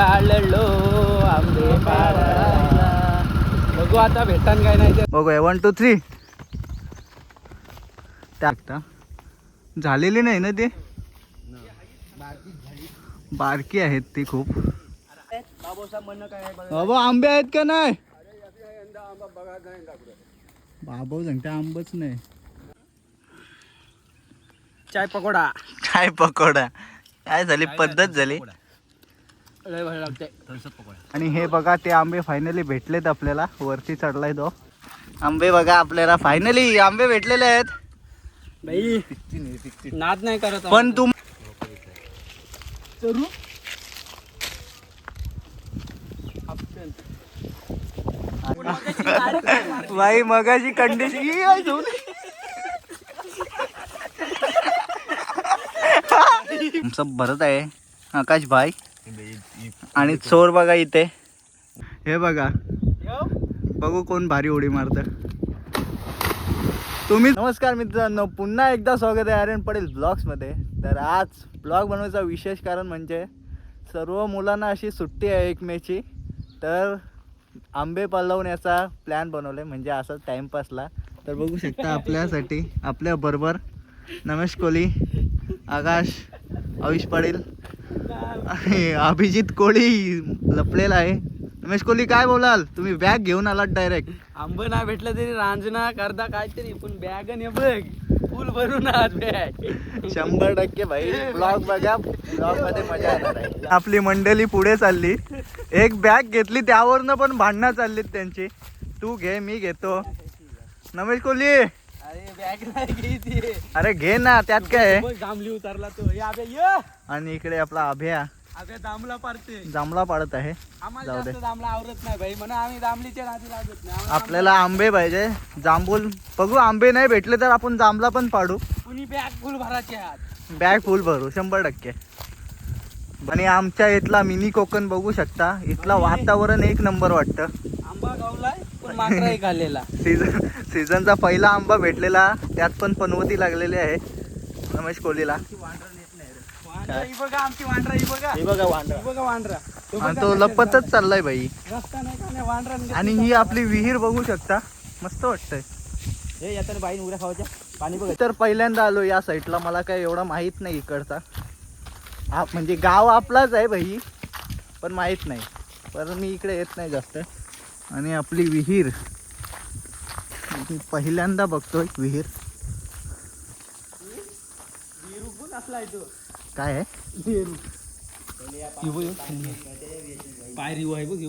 चाललो आंबे बघू आता भेटान काय नाही ते. बघूया वन टू थ्री टाकता झालेली नाही ना ते? बारकी आहेत ती खूप. बाबा आंबे आहेत का नाही? बाबा सांगते आंबच नाही. चाय पकोडा. काय पकोडा. काय झाली? पद्धत झाली? लय भारी लागते. पकोडा आणि हे बघा ते आंबे फायनली भेटलेत आपल्याला. वरती चढलाय तो. आंबे बघा आपल्याला फायनली आंबे भेटलेले आहेत. बाई नाद नाही करत पण तू चरू. बाई मगाची कंडिशन सब भरत आहे. आकाश भाई. आणि चोर बघा इथे. हे बघा. बघू कोण भारी उडी मारत. तुम्ही नमस्कार मित्रांनो पुन्हा एकदा स्वागत आहे आर्यन पटेल ब्लॉग्समध्ये तर आज ब्लॉग बनवायचा विशेष कारण म्हणजे सर्व मुलांना अशी सुट्टी आहे एक मेची. तर आंबे पलवण्याचा प्लॅन बनवले म्हणजे असंच टाइमपासला तर बघू शकता आपल्यासाठी आपल्या बरोबर नमेश कोहली आकाश आयुष पाटील. आणि अभिजित कोळी लपलेला आहे. रमेश कोहली काय बोलाल? तुम्ही बॅग घेऊन आलात डायरेक्ट आंब नाही भेटलं तरी रांजना करता काहीतरी पण बॅग ने बघ फुल भरून आज बॅग शंभर टक्के भाई. ब्लॉग बघा. ब्लॉगमध्ये मजा येणार आपली मंडळी पुढे चालली. एक बॅग घेतली त्यावरनं पण भांडणं चाललीत त्यांची. तू घे मी घेतो. नमेश कोहली अरे घे ना त्यात काय जांभली उतरला तो. आणि इकडे आपला अभ्या. दामला पाडते. आहे. आम्हाला जाऊ दे. जास्त दामला आवरत नाही भाई. म्हणा आम्ही दामलीच्या नादी लागत नाही. आम्हाला आपल्याला आंबे पाहिजे. जांभूल बघू आंबे नाही भेटले तर आपण जांभळा पण पाडू. कुणी बॅग फुल भरायचे आहात? बॅग फुल भरू शंभर टक्के. आणि आमच्या इथला मिनी कोकण बघू शकता. इथला वातावरण एक नंबर वाटतं. आंबा गावलाय पण खाल्लेला सीझन सीझनचा पहिला आंबा भेटलेला त्यात पण पनवती लागलेली आहे रमेश कोहलीला. वांड्रा ही बघा आमची वांड्रा ही बघा. हे बघा वांडा ही बघा वांड्रा तो लपतच चाललाय बाई. वांड्रा आणि ही आपली विहीर बघू शकता. मस्त वाटतंय. हे येताना बाई उड्या खावायच्या पाणी बघ. तर पहिल्यांदा आलो या साईडला मला काय एवढा माहीत नाही इकडचा. हा म्हणजे गाव आपलाच आहे भाई पण माहीत नाही. पण मी इकडे येत नाही जास्त. आणि आपली विहीर मी पहिल्यांदा बघतोय विहीर. पण असलाय तो काय आहे. हे पाय रिव आहे बघ हे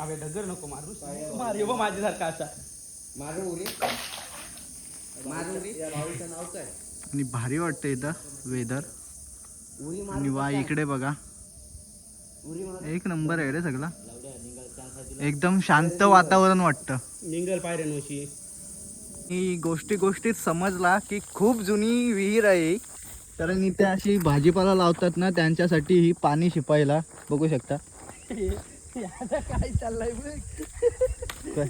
काही डगर नको मारू. मार हे बघ माझ्यासारखा असा. आणि भारी वाटतं इथं वेदर आणि वा इकडे बघा. एक नंबर आहे रे सगळा. एकदम शांत वातावरण वाटतं. निंगल पायऱ्या नोशी ही गोष्टी गोष्टीत समजला की खूप जुनी विहीर आहे. कारण इथे अशी भाजीपाला लावतात ना त्यांच्यासाठी ही पाणी शिपायला. बघू शकता. काय चाललंय बघ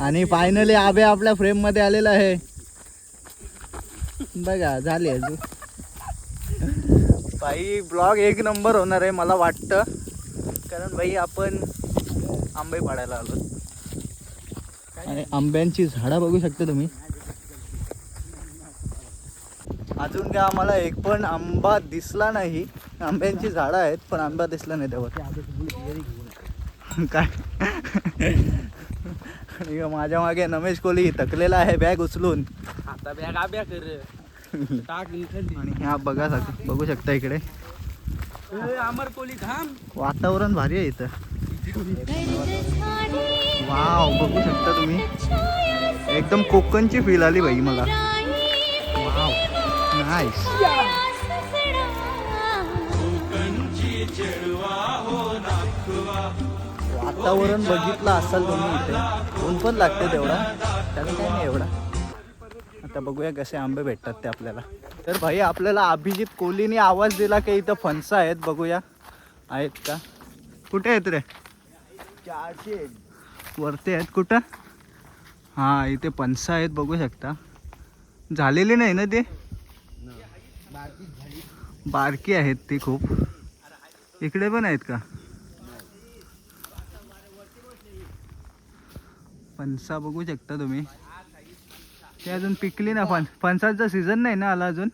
आणि फायनली आबे आपल्या फ्रेममध्ये आलेला आहे. बघा झाली अजून. भाई ब्लॉग एक नंबर होणार आहे मला वाटतं. कारण भाई आपण आंबे पाडायला आलो आणि आंब्यांची झाडं बघू शकता तुम्ही. अजून काय आम्हाला एक पण आंबा दिसला नाही. आंब्यांची झाडं आहेत पण आंबा दिसला नाही त्यावर काय? आणि माझ्या मागे नमेश कोहली थकलेला आहे बॅग उचलून. आता बॅग आब्या कर. आणि ह्या बघा सग- बघू शकता इकडे. ए, अमर कोली थांब. वातावरण भारी आहे इथं. वाव बघू शकता तुम्ही. एकदम कोकणची फील आली भाई मला. वाव नाईस वातावरण बघितलं असाल तुम्ही इथे. ऊन पण लागते तेवढा. त्याला काय नाही एवढा. आता बघूया कसे आंबे भेटतात ते आपल्याला. तर भाई आपल्याला अभिजित कोहलीने आवाज दिला की इथं फणसा आहेत. बघूया. आहेत का? कुठे आहेत रे? चारशे वरती आहेत कुठं? हां इथे पणसा आहेत बघू शकता. झालेले नाही ना ते? बारकी आहेत ते खूप. इकडे पण आहेत का? फणसा बघू शकता तुम्ही. ते अजून पिकली ना फण फणसाचा सीझन नाही ना आला अजून?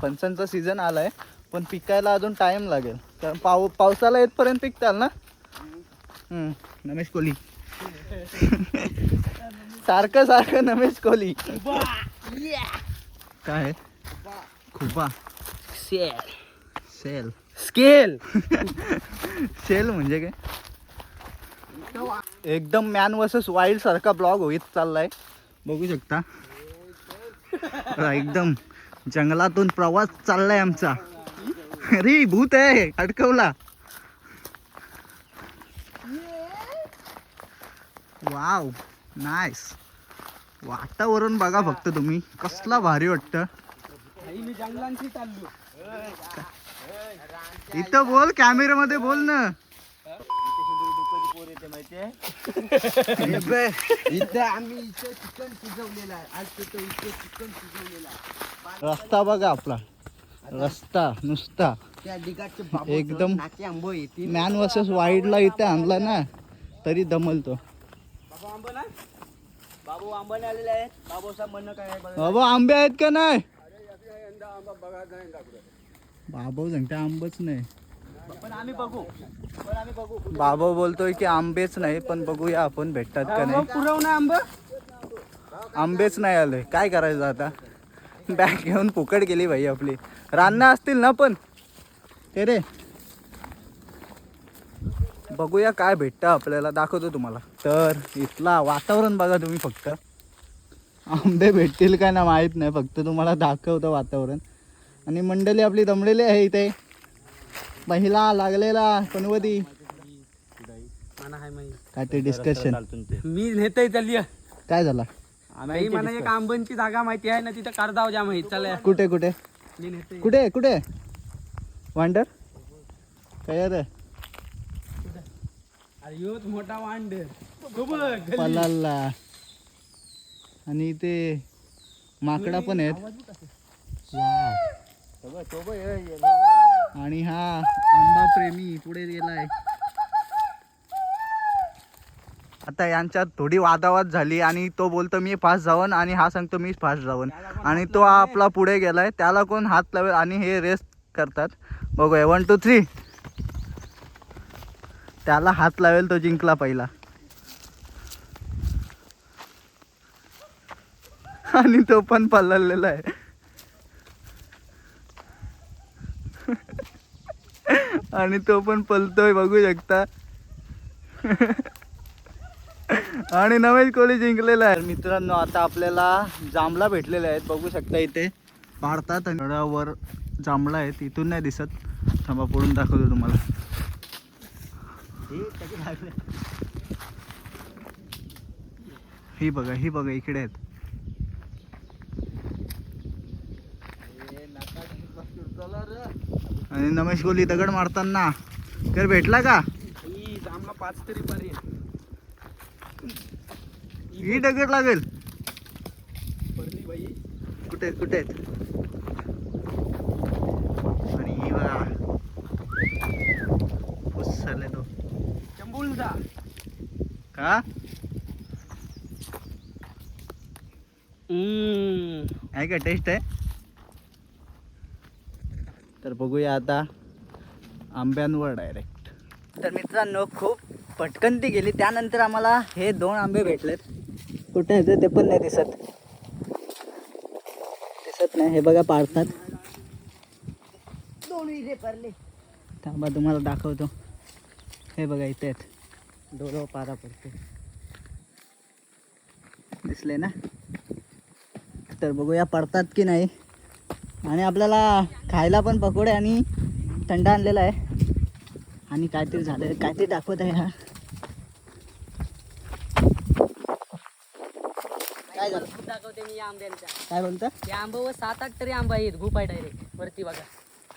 फणसांचा सीझन आलाय. पण पिकायला अजून टाइम लागेल. कारण पाऊ पावसाला येतपर्यंत पिकताल ना? हम्म, नमेश कोहली सारखं सारखं नमेश कोहली काय आहे? खुपा. सेल स्केल सेल म्हणजे काय? एकदम मॅन वर्सेस वाईल्ड सारखा ब्लॉग होईत चाललाय. बघू शकता. एकदम जंगलातून प्रवास चाललाय आमचा. अरे भूत आहे. अडकवला. वाव. नाईस वातावरण बघा फक्त तुम्ही. कसला भारी वाटतं. इथं बोल कॅमेरामध्ये बोल ना. इथं आम्ही इथं चिकन आहे आज तिथं चिकन रस्ता बघा आपला. रस्ता नुसता. त्या डिगाचे एकदम नाचे आंबो येतील मॅन वर्सेस वाईडला इथे आणला ना तरी दमलतो. बाबू आंबा ना बाबू आंबाने आलेले आहेत. बाबू साहेब म्हणणं काय आहे बघा. बाबा आंबे आहेत का नाही? बाबा सांगते आंबच नाही. पण आम्ही बघू. पण आम्ही बघू. बाबा बोलतोय की आंबेच नाही पण बघूया आपण भेटतात का नाही. पुरव ना आंबा? आंबेच नाही आले. काय करायचं आता? बॅग घेऊन फुकट गेली भाई आपली. रान्ना असतील ना पण. ते रे. बघूया काय भेटतं आपल्याला. दाखवतो तुम्हाला. तर इथला वातावरण बघा तुम्ही फक्त. आंबे भेटतील का ना माहीत नाही. फक्त तुम्हाला दाखवतं वातावरण. आणि मंडळी आपली दमलेली आहे इथे. महिला लागलेला माही काय ते डिस्कशन मी चालली काय झाला? आम्ही मला एक आंबांची जागा माहिती आहे ना तिथं कारदाव जाम आहे चला. कुठे कुठे? कुठे कुठे? वांडर? काय रे अरे योच मोठा वांड तो बघ, गल्ली. पलाला आणि ते माकडा पण आहेत. आणि हा आंबा प्रेमी पुढे गेलाय. आता यांच्यात थोडी वादावाद झाली आणि तो बोलतो मी फास्ट जावन आणि हा सांगतो मी फास्ट जावन. आणि तो आपला पुढे गेलाय त्याला कोण हात लावेल आणि हे रेस करतात. बघूया वन टू थ्री त्याला हात लावेल तो जिंकला पहिला. आणि तो पण पल्ललेला आहे. आणि तो पण पलतोय बघू शकता. आणि नवेश कोहली जिंकलेला आहे. मित्रांनो आता आपल्याला जांभळा भेटलेले आहेत. बघू शकता इथे पाडतात नळावर वर जांभळा आहेत. इथून नाही दिसत. थांबा पडून दाखवतो तुम्हाला. ही बघा ही बघा इकडे आहेत. आणि नमेश कोहली दगड मारताना. तर भेटला का? ही जांभळा पाच तरी पर्यंत ही दगड लागेल. कुठे आहेत, कुठे आहेत? आणि ही बघा. उसरले तो. चंबुलदा का? हम्म. आहे का टेस्ट आहे? तर बघूया आता आंब्यांवर डायरेक्ट तर मित्रांनो खूप पटकन ती गेली. त्यानंतर आम्हाला हे दोन आंबे भेटलेत. कुठे आहेत ते? पण नाही दिसत. दिसत नाही. हे बघा पडले. थांबा तुम्हाला दाखवतो. हे बघा इथे आहेत. डोलो पारा पडते. दिसले ना? तर बघूया पडतात की नाही. आणि आपल्याला खायला पण पकोडे आणि थंड आणलेला आहे. आणि काहीतरी झालं काहीतरी दाखवत आहे हा काय झालं दाखवते मी या आंब्यांच्या काय बोलतं? या आंबावर सात आठ तरी आंबा आहेत खूप आहे डायरेक्ट वरती बघा.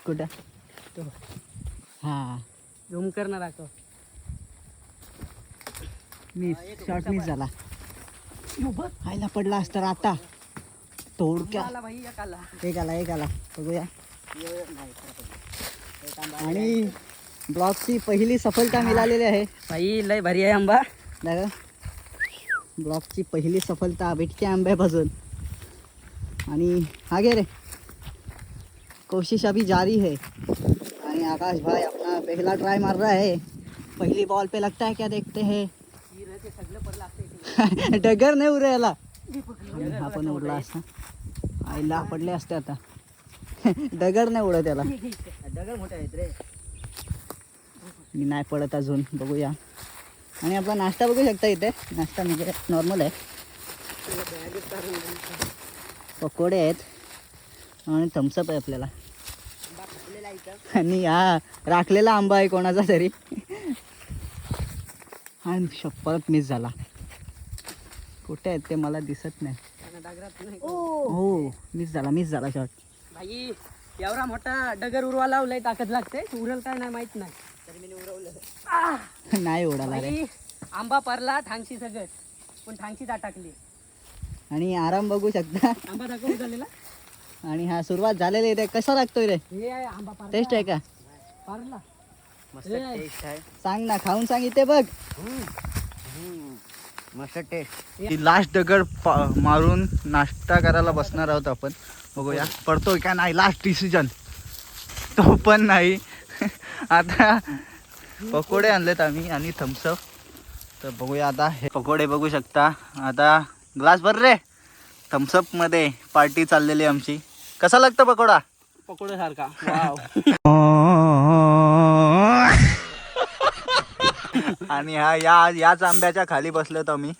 कुठं? तो हां. झूम करणार दाखव. मिस शॉर्ट मिस झाला. खायला पडला असता आता. थोडक्या एक आला. एक आला बघूया. आणि ब्लॉगची पहिली सफलता मिळालेली आहे. भाई लय भारी आहे आंबा. बघा ब्लॉगची पहिली सफलता भेटते आंब्यापासून. आणि हा घे रे. कोशिश अभी जारी है आणि आकाश भाई अपना पहला ट्राई मार रहा है पहली बॉल पे लगता है क्या देखते हैं? डगर नाही उरायला हा पण उडला असता आईला पडले असते आता. डगर नाही उडत त्याला. दगड मोठे आहेत रे. मी नाही पडत अजून. बघूया. आणि आपला नाश्ता बघू शकता इथे. नाश्ता म्हणजे नॉर्मल आहे. पकोडे आहेत. आणि थम्सअप आहे आपल्याला. आणि हा राखलेला आंबा आहे कोणाचा तरी. आणि श- परत मिस झाला. कुठे आहेत ते मला दिसत नाही. हो मिस झाला मिस झाला शॉट भाई एवढा मोठा डगर उरवा लावलाय ताकद लागते. उरल काय नाही माहीत नाही. नाही उडाला रे. आंबा परला ठांगशी सगळं. पण ठांगशी टाकली. आणि आराम बघू शकता. आंबा दाखवून झालेला? आणि हा सुरुवात झालेली आहे कसा लागतोय रे? हे आहे आंबा पारला. टेस्ट आहे का? पारला. मस्त ए. टेस्ट आहे. सांग ना खाऊन सांग इथे बघ. मस्त टेस्ट. ती लास्ट दगड पा- मारून नाश्ता करायला बसणार आहोत आपण. बघूया. पडतोय का नाही? लास्ट डिसिजन तो पण नाही. आता पकोडे आणलेत आम्ही आणि थम्सअप तर बघूया आता हे पकोडे बघू शकता. आता ग्लास भर रे. थम्सअपमध्ये पार्टी चाललेली आमची. कसा लागतो पकोडा? पकोडे सारखा. वाव. आणि हा या याच आंब्याच्या खाली बसलोत आम्ही.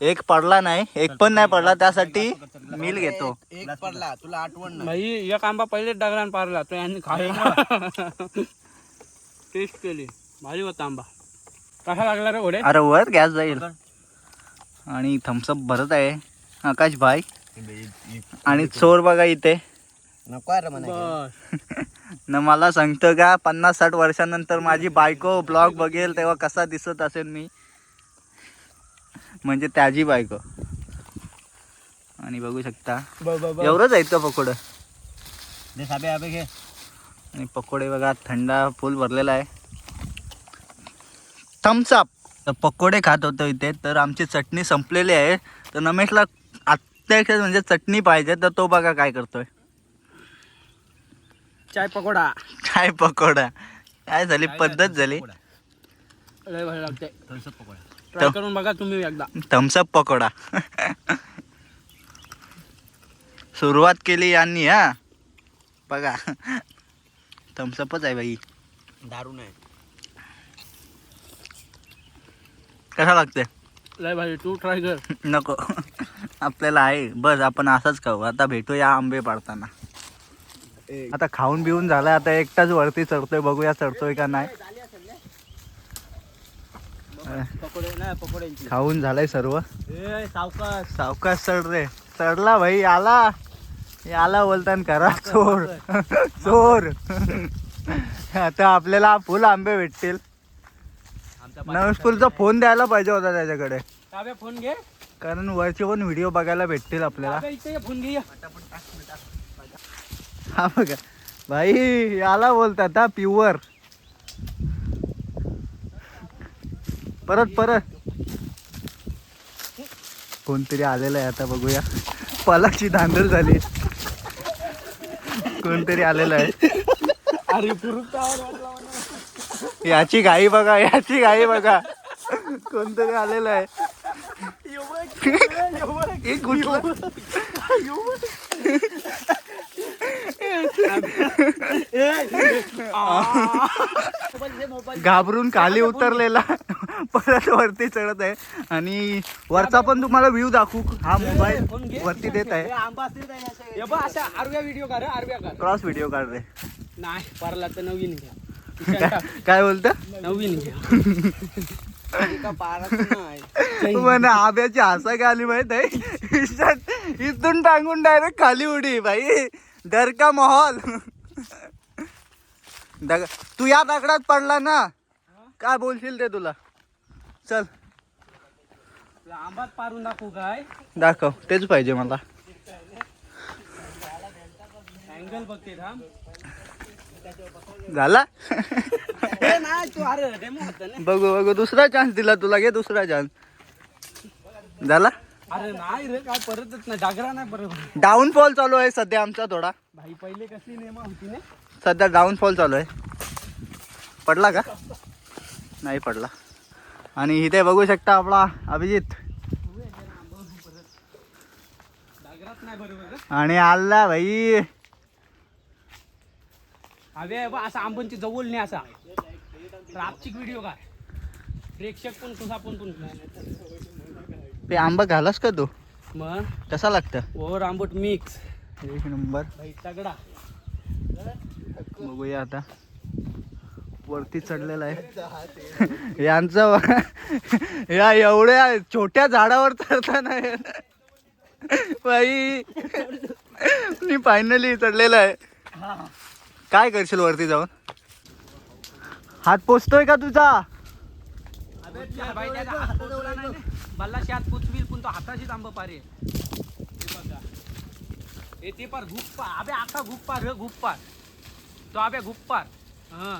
एक पडला नाही एक पण नाही पडला त्यासाठी मिल घेतो. एक पडला तुला आठवण भाई एक आंबा पहिले डगरान पारला तो यांनी खाल्ला टेस्ट केली. भारी होता आंबा. कसा लागला रे घोडे अरे वर गॅस जाईल. आणि थम्सअप भरत आहे. आकाश भाई. आणि चोर बघा इथे. नको न मला सांगतो का पन्नास साठ वर्षानंतर माझी बायको ब्लॉग बघेल तेव्हा कसा दिसत असेल मी. म्हणजे त्याची बायको. आणि बघू शकता. एवढंच आहेत का पकोडं. आणि पकोडे बघा थंडा फुल भरलेला आहे. थम्सअप तर पकोडे खात होतो इथे तर आमची चटणी संपलेली आहे. तर नमेशला अत्यक्ष म्हणजे चटणी पाहिजे तर तो बघा काय करतोय. चाय पकोडा. काय पकोडा. काय झाली? पद्धत झाली. लय भारी लागते. थम्सअप पकोडा. ट्राय करून बघा तुम्ही एकदा. थम्सअप पकोडा. सुरुवात केली यांनी हा. बघा. थम्सअपच आहे बाई. दारू नाही. कसा लागते लय भारी. तू ट्राय कर. नको. आपल्याला आहे. बस आपण असंच खाऊ. आता भेटूया आंबे पाडताना. आता खाऊन बिऊन झालाय आता एकटाच वरती चढतोय. बघूया चढतोय का नाही. खाऊन झालंय सर्व. ए सावकाश. सावकाश चढ रे. चढला भाई आला. आला बोलताना करा. चोर चोर आता आपल्याला फुल आंबे भेटतील. नवस्फुलचा फोन द्यायला पाहिजे होता त्याच्याकडे. फोन घे. कारण वरचे पण व्हिडिओ बघायला भेटतील आपल्याला. ताब्या इथे ये, फोन घे. ये. हा बघा. भाई आला बोलतात हा प्युअर परत परत. कोणतरी आलेलं आहे आता बघूया. पलाची धांदल झाली. कोणतरी आलेलं आहे. अरे मला. याची घाई बघा याची घाई बघा. कोणतरी आलेलं आहे. घाबरून खाली उतरलेला परत वरती चढत आहे. आणि वरचा पण तुम्हाला व्ह्यू दाखवू. हा मोबाईल वरती देत आहे. क्रॉस व्हिडिओ काढ रे. नाही परला तर नवीन काय बोलतं? नवीन नाही पण आब्याची हसा काय आली माहीत आहे? इथं- इथून टांगून डायरेक्ट खाली उडी भाई डर का माहोल? दग तू या दगडात पडला ना? काय बोलशील ते तुला? चल. आंबात पारून दाखवू काय? दाखव. तेच पाहिजे मला. अँगल बघते थांब. झाला? बघू बघू. दुसरा चान्स दिला तुला. घे दुसरा चान्स झाला? अरे नाही रे काय परतच नाही. डागरा नाही परत. डाऊनफॉल चालू आहे सध्या आमचा थोडा. भाई पहिले कसली नेमा होती ना? सध्या डाऊनफॉल चालू आहे. पडला का? नाही पडला. आणि इथे बघू शकता आपला अभिजित. आणि आला भाई. हवे बा असा आंबोनची जवळ नाही असा. रापचिक व्हिडिओ काय प्रेक्षक पण तुझा पण पण ते आंबा घालास का तू? मग? कसा लागतं? ओव्हर आंबट मिक्स एक नंबर. भाई तगडा. बघूया आता. वरती चढलेला आहे. यांचं. या एवढ्या छोट्या झाडावर चढताना बाई. मी फायनली चढलेला आहे. काय करशील वरती जाऊन? हात पोचतोय का तुझा? भाई त्याचा हात पोचला नाही ना. बल्लाशी हात पोचवील पण तो हाताशीच आंब पारे. हे बघा. हे ते पार घुप्पा अबे आता घुप्पार र घुप्पार. तो अबे घुप्पार. हा.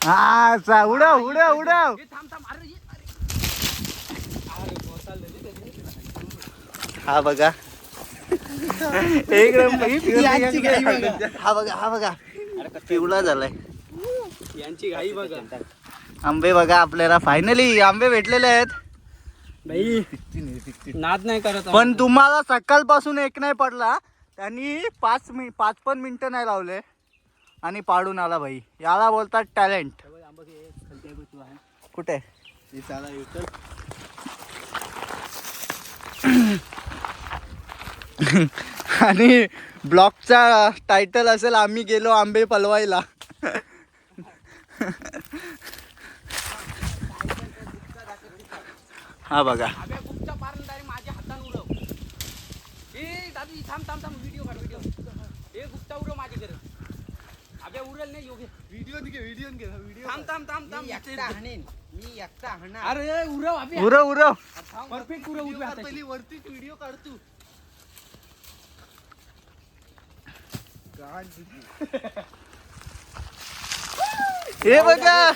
हा चा उडव उडव उडव. हे थांब थांब. अरे ये, अरे. अरे रे त्याचे. हा बघा. एक बघा. हा बघा हा बघा. पिवळा झालाय. यांची घाई बघा. आंबे बघा आपल्याला. फायनली आंबे भेटलेले आहेत. नाद नाही करत पण तुम्हाला सकाळपासून एक नाही पडला. त्यांनी पाच मिनिट पाच पण मिनिटं नाही लावले. आणि पाडून आला भाई याला बोलतात टॅलेंट कुठे? आणि ब्लॉगचा टायटल असेल आम्ही गेलो आंबे पलवायला. हा बघा. अबे गुप्ता पारून डायरेक्ट माझ्या हातानं उडव. ए दादू थांब थांब थांब व्हिडिओ काढ व्हिडिओ ए गुप्ता उडव माझ्या घरी. अबे उरल नाही योगे व्हिडिओ घे व्हिडिओ घे व्हिडिओ थांब थांब थांब थांब एकटा हाणेन मी एकटा हाणा अरे उरव अबे उरव उरव परफेक्ट उरव उजव्या हाताची. वरती व्हिडिओ काढ हे बघा.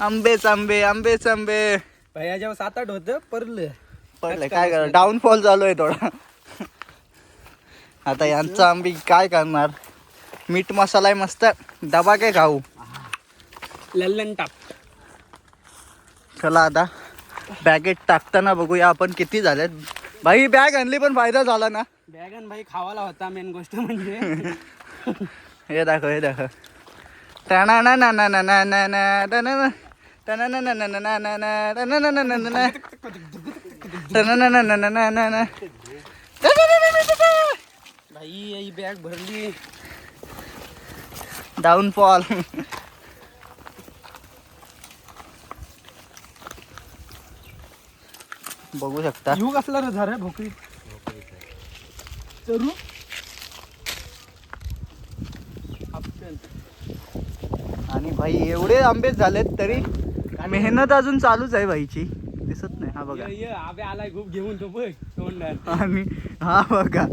आंबेच आंबे आंबेच आंबे. भैया जेव्हा सात आठ होतं परलं. पडले काय करा डाऊनफॉल चालू आहे थोडा. आता यांचा आंबी काय करणार? मीठ मसाला आहे मस्त. डबा काय खाऊ? लल्लन टाक. चला आता. बॅगेत टाकताना बघूया आपण किती झालेत भाई बॅग आणली पण फायदा झाला ना बॅगन भाई खावाला होता मेन गोष्ट म्हणजे हे दाखव हे दाखव टाणा ना ना ना ना ना ना ना ना. टाणा ना ना ना ना ना ना ना. टाणा ना ना ना ना ना. टाणा ना ना ना ना ना ना ना. भाई ही बॅग भरली डाऊनफॉल बघू शकता. यू कसला रे झार भोकरी. चरू. आणि भाई एवढे आंबे झालेत तरी मेहनत अजून चालूच आहे भाईची. दिसत नाही हा बघा. आबे आलाय खूप घेऊन तो बघ आणि हा बघा.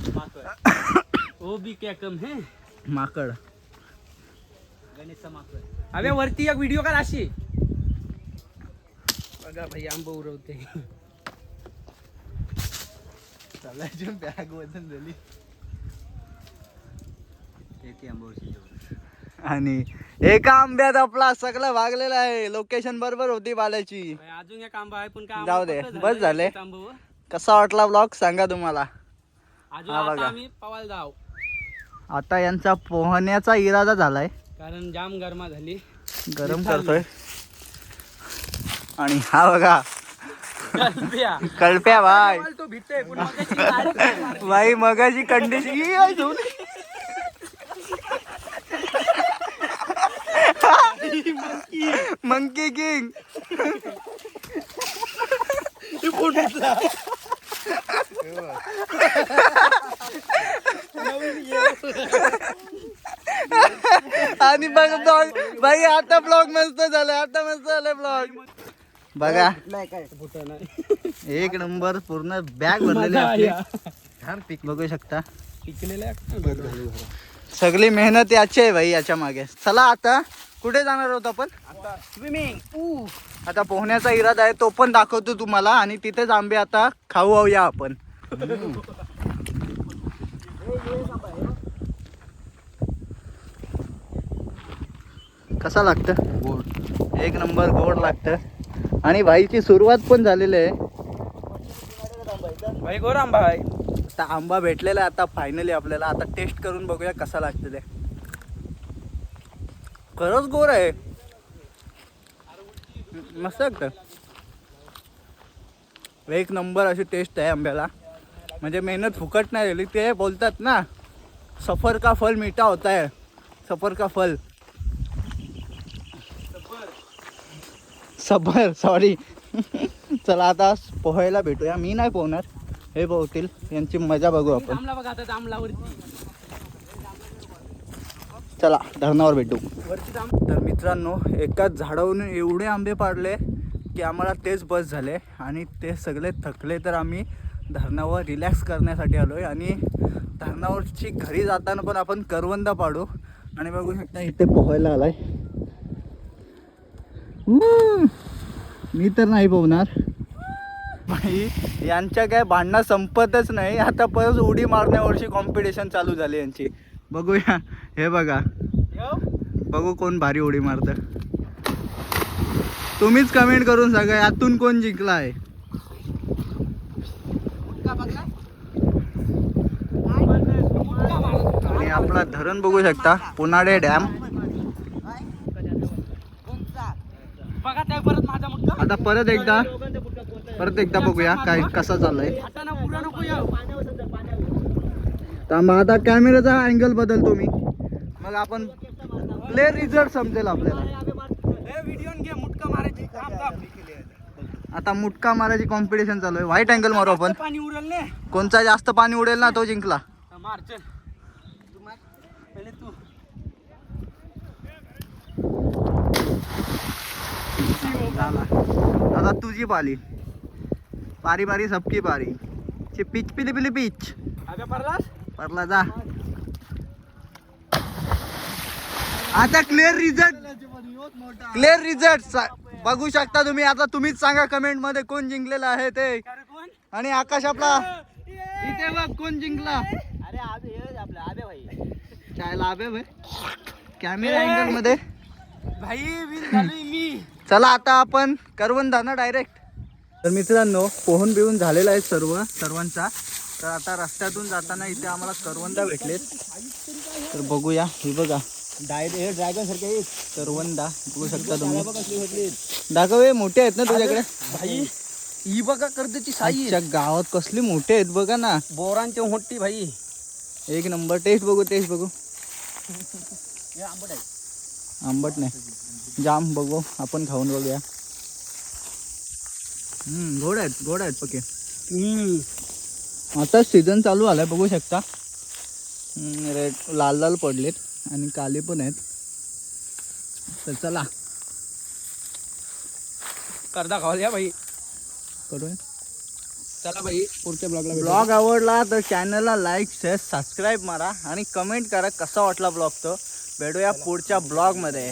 ओ बी क्या कम है? माकड. गणेशचा माकड. अबे वरती एक व्हिडिओ काढ अशी. बघा भाई आंब उरवते. चालायची बॅग वजन झाली. आणि एका आंब्यात आपला सगळं भागलेला आहे. लोकेशन बरोबर होती बालाची भाई, अजून एक आंबा आहे पण काय जाऊ दे, बस झाले. कसा वाटला ब्लॉग सांगा तुम्हाला. हा आता बघा. आम्ही पवायला जाऊ. आता यांचा पोहण्याचा इरादा झालाय. कारण जाम गरमा झाली. गरम. करतोय. आणि हा बघा. कळप्या. भाई. तो. भाई मगाची कंडिशन मंकी किंग आणि बघ ब्लॉग भाई आता ब्लॉग मस्त झालाय आता मस्त झालाय ब्लॉग बघा. एक नंबर पूर्ण बॅग भरलेली आपली. बघू शकता. सगळी मेहनत याची आहे भाई याच्या मागे. चला आता कुठे जाणार आहोत आपण? स्विमिंग आता पोहण्याचा इरादा आहे तो पण दाखवतो तुम्हाला. आणि तिथेच आंबे आता खाऊ या आपण. कसा लागतं? एक नंबर गोड लागतं. आणि भाईची सुरुवात पण झालेली आहे. भाई गोराम भाई. आता आंबा भेटलेला आहे आता फायनली आपल्याला. आता टेस्ट करून बघूया कसा लागतं ते. खरंच गोड आहे. मस्त लागतं. एक नंबर अशी टेस्ट आहे आंब्याला. म्हणजे मेहनत फुकट नाही झाली. ते बोलतात ना सफर का फल मीठा होता है. सफर का फल. सफर सॉरी चला आता पोहायला भेटूया. मी नाही पोहणार. हे पोहतील. यांची मजा बघू आपण. बघा आता चला धरणावर भेटू. तर मित्रांनो एकाच झाडावरून एवढे आंबे पाडले की आम्हाला तेच बस झाले. आणि ते सगळे थकले तर आम्ही धरणावर रिलॅक्स करण्यासाठी आलो आहे आणि धरणावरची घरी जाताना पण आपण करवंदा पाडू. आणि बघू शकता इथे पोहायला आलाय. हम्म. मी तर नाही पोहणार भाई यांच्या काय भांडणं संपतच नाही. आता परत उडी मारण्यावरची कॉम्पिटिशन चालू झाली यांची. बघूया. हे बघा. बघू कोण भारी उडी मारतं. तुम्हीच कमेंट करून सांगा यातून कोण जिंकला आहे आणि आपला धरण बघू शकता. पुनाडे डॅम बघा त्या परत माझा मुद्दा आता परत एकदा परत एकदा बघूया काय कसा चाललाय. आता थांबा आता कॅमेराचा अँगल बदलतो मी. मग आपण प्ले रिझल्ट समजेल आपल्याला. व्हिडिओ मुटका मारायची आता मुटका मारायची कॉम्पिटिशन चालू आहे. व्हाईट अँगल मारू आपण. पाणी कोणचा जास्त पाणी उडेल ना तो जिंकला. झाला. आता तुझी पाली. पारी पारी सबकी पारी. ची पिच पिली पिली पिच. परला जा. आता क्लिअर रिझल्ट क्लिअर रिझल्ट बघू शकता तुम्ही. आता तुम्हीच सांगा कमेंटमध्ये कोण जिंकलेलं आहे ते. आणि आकाश आपला. इथे बघ कोण जिंकला. अरे आबे हे आपलं आबे भाई. काय लाभ आहे कॅमेरा अँगलमध्ये. भाई मी. चला आता आपण करवंदा ना डायरेक्ट तर मित्रांनो पोहून बिहून झालेला आहे सर्व सर्वांचा. तर आता रस्त्यातून जाताना इथे आम्हाला करवंदा भेटलेत. तर बघूया हे बघा. हे ड्रॅगन सारखे करवंदा बघू शकता तुम्ही. दाखव हे मोठे आहेत ना तुझ्याकडे? ही बघा कर्जची साई गावात कसली मोठे आहेत बघा ना. बोरांची मोठी भाई. एक नंबर टेस्ट बघू टेस्ट बघू. आंबट आहे. आंबट नाही. जाम बघू आपण खाऊन बघूया. हम्म गोड आहेत गोड आहेत पके. आता सीझन चालू आलाय बघू शकता. रेड लाल लाल पडलेत आणि काले पण आहेत. तर चला. कर्दा खावा भाई करूया. चला भाई पुढच्या ब्लॉगला ब्लॉग आवडला तर चॅनलला लाईक शेअर सबस्क्राईब मारा आणि कमेंट करा कसा वाटला ब्लॉग तो. भेटूया पुढच्या ब्लॉगमध्ये.